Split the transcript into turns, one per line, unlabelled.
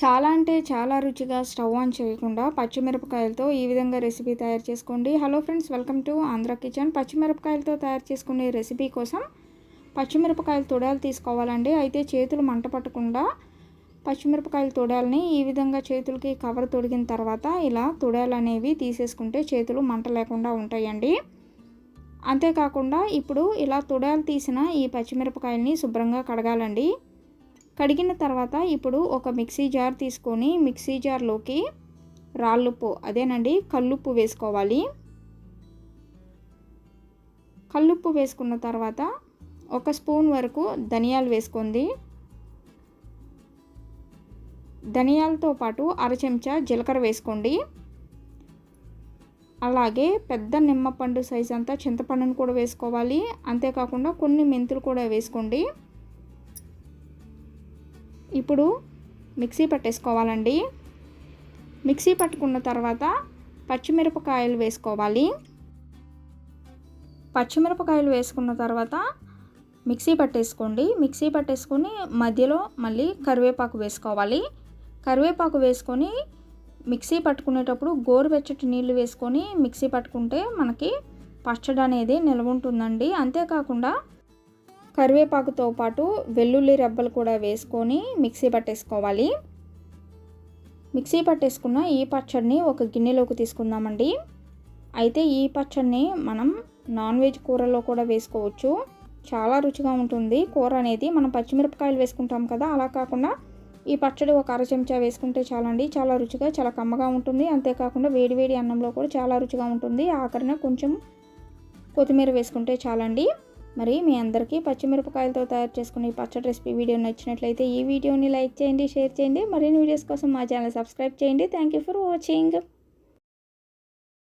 చాలా అంటే చాలా రుచిగా స్టవ్ ఆన్ చేయకుండా పచ్చిమిరపకాయలతో ఈ విధంగా రెసిపీ తయారు చేసుకోండి. Hello friends welcome to Andhra kitchen. పచ్చిమిరపకాయలతో తయారు చేసుకునే రెసిపీ కోసం పచ్చిమిరపకాయల తొడాలు తీసుకోవాలండి. అయితే చేతులు మంట పట్టకుండా పచ్చిమిరపకాయల తొడాలని ఈ విధంగా చేతులకి కవర్ తొడిగిన తర్వాత ఇలా తొడాలు అనేవి తీసేసుకుంటే చేతులు మంట లేకుండా ఉంటాయండి. అంతేకాకుండా ఇప్పుడు ఇలా తొడాలు తీసిన ఈ పచ్చిమిరపకాయలని శుభ్రంగా కడగాలండి. కడిగిన తర్వాత ఇప్పుడు ఒక మిక్సీ జార్ తీసుకొని మిక్సీ జార్లోకి రాళ్ళుప్పు అదేనండి కల్లుప్పు వేసుకోవాలి. కల్లుప్పు వేసుకున్న తర్వాత ఒక స్పూన్ వరకు ధనియాలు వేసుకుంది ధనియాలతో పాటు అర చెంచా జీలకర్ర వేసుకోండి. అలాగే పెద్ద నిమ్మపండు సైజ్ అంతా చింతపండును కూడా వేసుకోవాలి. అంతేకాకుండా కొన్ని మెంతులు కూడా వేసుకోండి. ఇప్పుడు మిక్సీ పట్టేసుకోవాలండి. మిక్సీ పట్టుకున్న తర్వాత పచ్చిమిరపకాయలు వేసుకోవాలి. పచ్చిమిరపకాయలు వేసుకున్న తర్వాత మిక్సీ పట్టేసుకోండి. మిక్సీ పట్టేసుకొని మధ్యలో మళ్ళీ కరివేపాకు వేసుకోవాలి. కరివేపాకు వేసుకొని మిక్సీ పట్టుకునేటప్పుడు గోరువెచ్చటి నీళ్ళు వేసుకొని మిక్సీ పట్టుకుంటే మనకి పచ్చడి అనేది నిల్వ ఉంటుందండి అంతేకాకుండా కరివేపాకుతో పాటు వెల్లుల్లి రెబ్బలు కూడా వేసుకొని మిక్సీ పట్టేసుకోవాలి. మిక్సీ పట్టేసుకున్న ఈ పచ్చడిని ఒక గిన్నెలోకి తీసుకుందామండి. అయితే ఈ పచ్చడిని మనం నాన్ వెజ్ కూరలో కూడా వేసుకోవచ్చు. చాలా రుచిగా ఉంటుంది. కూర అనేది మనం పచ్చిమిరపకాయలు వేసుకుంటాం కదా అలా కాకుండా ఈ పచ్చడి ఒక అర చెంచా వేసుకుంటే చాలండి. చాలా రుచిగా చాలా కమ్మగా ఉంటుంది. అంతేకాకుండా వేడివేడి అన్నంలో కూడా చాలా రుచిగా ఉంటుంది. ఆఖరిన కొంచెం కొత్తిమీర వేసుకుంటే చాలండి. మరి మీ అందరికీ పచ్చిమిరపకాయలతో తయారు చేసుకునే పచ్చడి రెసిపీ వీడియో నచ్చినట్లయితే ఈ వీడియోని లైక్ చేయండి షేర్ చేయండి. మరిన్ని వీడియోస్ కోసం మా ఛానల్ సబ్స్క్రైబ్ చేయండి. Thank you for watching